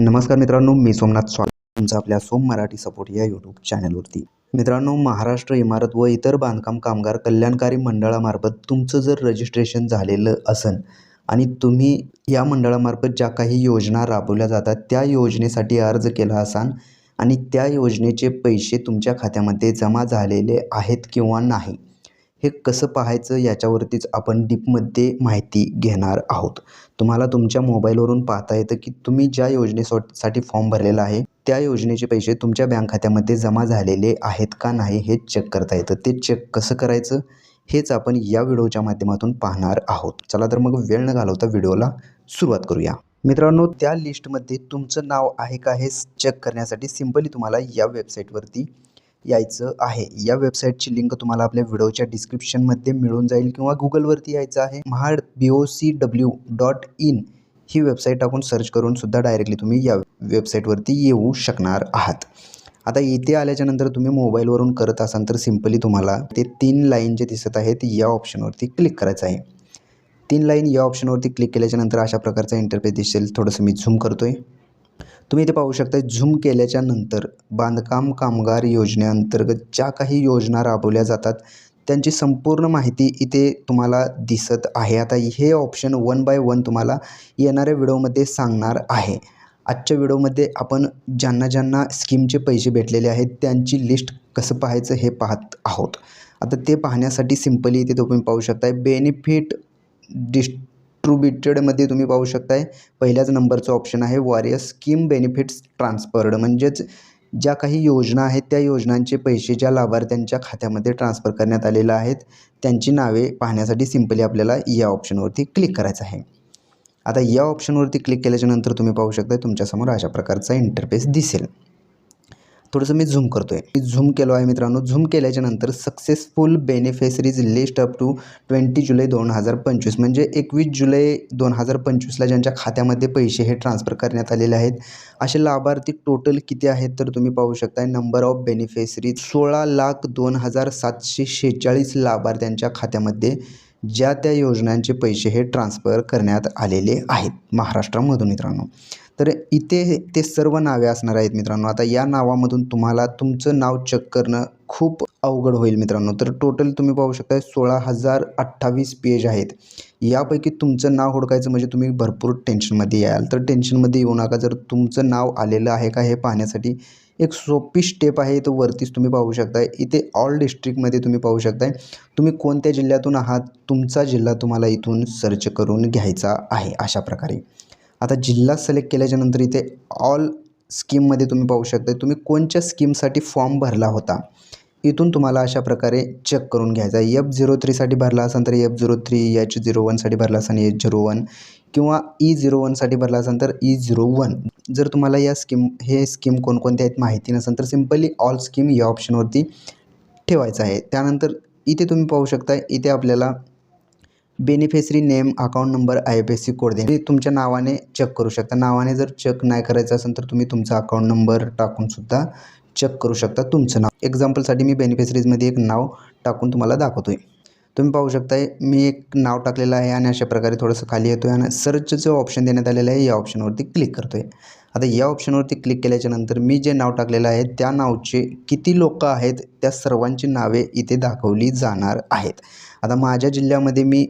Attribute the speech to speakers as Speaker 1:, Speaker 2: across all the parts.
Speaker 1: नमस्कार मित्रांनो मी सोमनाथ स्वामी तुमचं आपल्या सोम मराठी सपोर्ट या यूट्यूब चॅनलवरती मित्रांनो महाराष्ट्र इमारत व इतर बांधकाम कामगार कल्याणकारी मंडळामार्फत तुमचं जर रजिस्ट्रेशन झालेलं असन आणि तुम्ही या मंडळामार्फत ज्या काही योजना राबवल्या जातात त्या योजनेसाठी अर्ज केला असाल आणि त्या योजनेचे पैसे तुमच्या खात्यामध्ये जमा झालेले आहेत किंवा नाही हे कसं पाहायचं याच्यावरतीच आपण डीपमध्ये माहिती घेणार आहोत. तुम्हाला तुमच्या मोबाईलवरून पाहता येतं की तुम्ही ज्या योजनेसाठी फॉर्म भरलेला आहे त्या योजनेचे पैसे तुमच्या बँक खात्यामध्ये जमा झालेले आहेत का नाही हे चेक करता येतं. ते चेक कसं करायचं हेच आपण या व्हिडिओच्या माध्यमातून पाहणार आहोत. चला तर मग वेळ न घालवता व्हिडिओला सुरुवात करूया. मित्रांनो त्या लिस्टमध्ये तुमचं नाव आहे का हे चेक करण्यासाठी सिम्पली तुम्हाला या वेबसाईटवरती यायचं आहे. या वेबसाईटची लिंक तुम्हाला आपल्या व्हिडिओच्या डिस्क्रिप्शनमध्ये मिळून जाईल किंवा गुगलवरती यायचं आहे. Mahad B O C W dot in he website टाकून सर्च करून सुद्धा डायरेक्टली तुम्ही या वेबसाईटवरती येऊ शकणार आहात. आता इथे आल्याच्यानंतर तुम्ही मोबाईलवरून करत असाल तर सिम्पली तुम्हाला ते तीन लाईन जे दिसत आहेत या ऑप्शनवरती क्लिक करायचं आहे. तीन लाईन या ऑप्शनवरती क्लिक केल्याच्यानंतर अशा प्रकारचा इंटरफेस दिसेल. थोडंसं मी झूम करतो आहे तुम्ही इथे पाहू शकता झूम केल्याच्यानंतर बांधकाम कामगार योजनेअंतर्गत ज्या काही योजना राबवल्या जातात त्यांची संपूर्ण माहिती इथे तुम्हाला दिसत आहे. आता हे ऑप्शन वन बाय वन तुम्हाला येणाऱ्या व्हिडिओमध्ये सांगणार आहे. आजच्या व्हिडिओमध्ये आपण ज्यांना ज्यांना स्कीमचे पैसे भेटलेले आहेत त्यांची लिस्ट कसं पाहायचं हे पाहत आहोत. आता ते पाहण्यासाठी सिम्पली इथे तुम्ही पाहू शकताय बेनिफिट डिस्ट्रीब्युटेडमध्ये तुम्ही पाहू शकताय. पहिल्याच नंबरचं ऑप्शन आहे वॉरियर स्कीम बेनिफिट्स ट्रान्सफर्ड म्हणजेच ज्या काही योजना आहेत त्या योजनांचे पैसे ज्या लाभार्थ्यांच्या खात्यामध्ये ट्रान्सफर करण्यात आलेलं आहेत त्यांची नावे पाहण्यासाठी सिम्पली आपल्याला या ऑप्शनवरती क्लिक करायचं आहे. आता या ऑप्शनवरती क्लिक केल्याच्यानंतर तुम्ही पाहू शकता तुमच्यासमोर अशा प्रकारचा इंटरफेस दिसेल. थोडंसं मी झूम करतो आहे मी झूम केलो आहे मित्रांनो. झूम केल्याच्यानंतर successful beneficiaries list up to twenty जुलै दोन हजार पंचवीस. म्हणजे एकवीस जुलै दोन हजार पंचवीसला ज्यांच्या खात्यामध्ये पैसे हे ट्रान्सफर करण्यात आलेले आहेत. असे लाभार्थी टोटल किती आहेत तर तुम्ही पाहू शकता नंबर ऑफ बेनिफिशरीज सोळा लाख दोन हजार सातशे शेहेचाळीस लाभार्थ्यांच्या खात्यामध्ये ज्या त्या योजनांचे पैसे हे ट्रान्सफर करण्यात आलेले आहेत. महाराष्ट्रामधून मित्रांनो. तर इथे ते सर्व नावे असणार आहेत मित्रांनो. आता या नावामधून तुम्हाला तुमचं नाव चेक करणं खूप अवघड होईल मित्रांनो. तर टोटल तुम्ही पाहू शकता सोळा हजार अठ्ठावीस पेज आहेत. यापैकी तुमचं नाव हुडकायचं म्हणजे तुम्ही भरपूर टेन्शनमध्ये याल. तर टेन्शनमध्ये येऊ नका. जर तुमचं नाव आलेलं आहे का हे पाहण्यासाठी एक सोपी स्टेप आहे. तो वरतीच तुम्ही पाहू शकताय. इथे ऑल डिस्ट्रिक्टमध्ये तुम्ही पाहू शकताय. तुम्ही कोणत्या जिल्ह्यातून आहात? तुमचा जिल्हा तुम्हाला इथून सर्च करून घ्यायचा आहे. अशा प्रकारे. आता जिल्हा सिलेक्ट केल्याच्यानंतर इथे ऑल स्कीममध्ये तुम्ही पाहू शकता. तुम्ही कोणत्या स्कीमसाठी फॉर्म भरला होता? इथून तुम्हाला अशा प्रकारे चेक करून घ्यायचा आहे. एफ झिरो थ्रीसाठी भरला असेल तर F zero three H zero वनसाठी भरला असेल एच झिरो वन किंवा ई झिरो वनसाठी भरला असेल तर ई झिरो वन जर तुम्हाला या स्कीम हे स्कीम कोणकोणत्या आहेत माहिती नसेल तर सिम्पली ऑल स्कीम या ऑप्शनवरती ठेवायचं आहे. त्यानंतर इथे तुम्ही पाहू शकता इथे आपल्याला beneficiary name account number I F S C code देणे. तुमच्या नावाने चेक करू शकता. नावाने जर चेक नाही करायचं असेल तर तुम्ही तुमचा अकाउंट नंबर टाकून सुद्धा चेक करू शकता तुमचं नाव. एक्झाम्पलसाठी मी बेनिफिशरीजमध्ये एक नाव टाकून तुम्हाला दाखवतो आहे तुम्ही पाहू शकताय मी एक नाव टाकलेलं आहे आणि अशा प्रकारे थोडंसं खाली येतो आहे आणि सर्चचं जो ऑप्शन देण्यात आलेलं आहे. या ऑप्शनवरती क्लिक करतो आहे आता या ऑप्शनवरती क्लिक केल्याच्यानंतर मी जे नाव टाकलेलं आहे त्या नावचे किती लोक आहेत त्या सर्वांची नावे इथे दाखवली जाणार आहेत. आता माझ्या जिल्ह्यामध्ये मी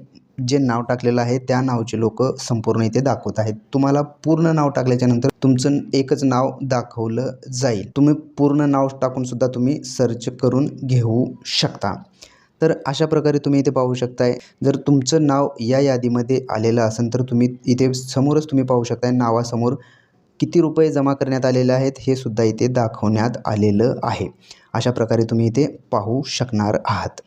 Speaker 1: जे नाव टाकलेलं आहे त्या नावचे लोक संपूर्ण इथे दाखवत आहेत. तुम्हाला पूर्ण नाव टाकल्याच्यानंतर तुमचं एकच नाव दाखवलं जाईल. तुम्ही पूर्ण नाव टाकून सुद्धा तुम्ही सर्च करून घेऊ शकता. तर अशा प्रकारे तुम्ही इथे पाहू शकताय जर तुमचं नाव या यादीमध्ये आलेलं असेल तर तुम्ही इथे समोरच तुम्ही पाहू शकताय नावासमोर किती रुपये जमा करण्यात आलेले आहेत हे सुद्धा इथे दाखवण्यात आलेलं आहे. अशा प्रकारे तुम्ही इथे पाहू शकणार आहात.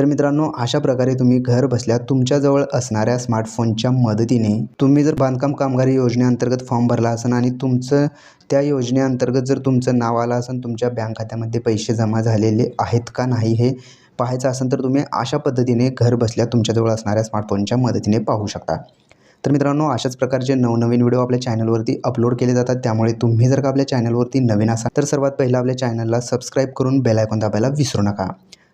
Speaker 1: तर मित्रांनो अशा प्रकारे तुम्ही घर बसल्या तुमच्याजवळ असणाऱ्या स्मार्टफोनच्या मदतीने तुम्ही जर बांधकाम कामगारी योजनेअंतर्गत फॉर्म भरला असेल आणि तुमचं त्या योजनेअंतर्गत जर तुमचं नाव आलं असेल तुमच्या बँक खात्यामध्ये पैसे जमा झालेले आहेत का नाही हे पाहायचं असेल तर तुम्ही अशा पद्धतीने घर बसल्या तुमच्याजवळ असणाऱ्या स्मार्टफोनच्या मदतीने पाहू शकता. तर मित्रांनो अशाच प्रकारचे नवनवीन व्हिडिओ आपल्या चॅनलवरती अपलोड केले जातात. त्यामुळे तुम्ही जर का आपल्या चॅनलवरती नवीन असाल तर सर्वात पहिलं आपल्या चॅनलला सबस्क्राईब करून बेलायकॉन दाबायला विसरू नका.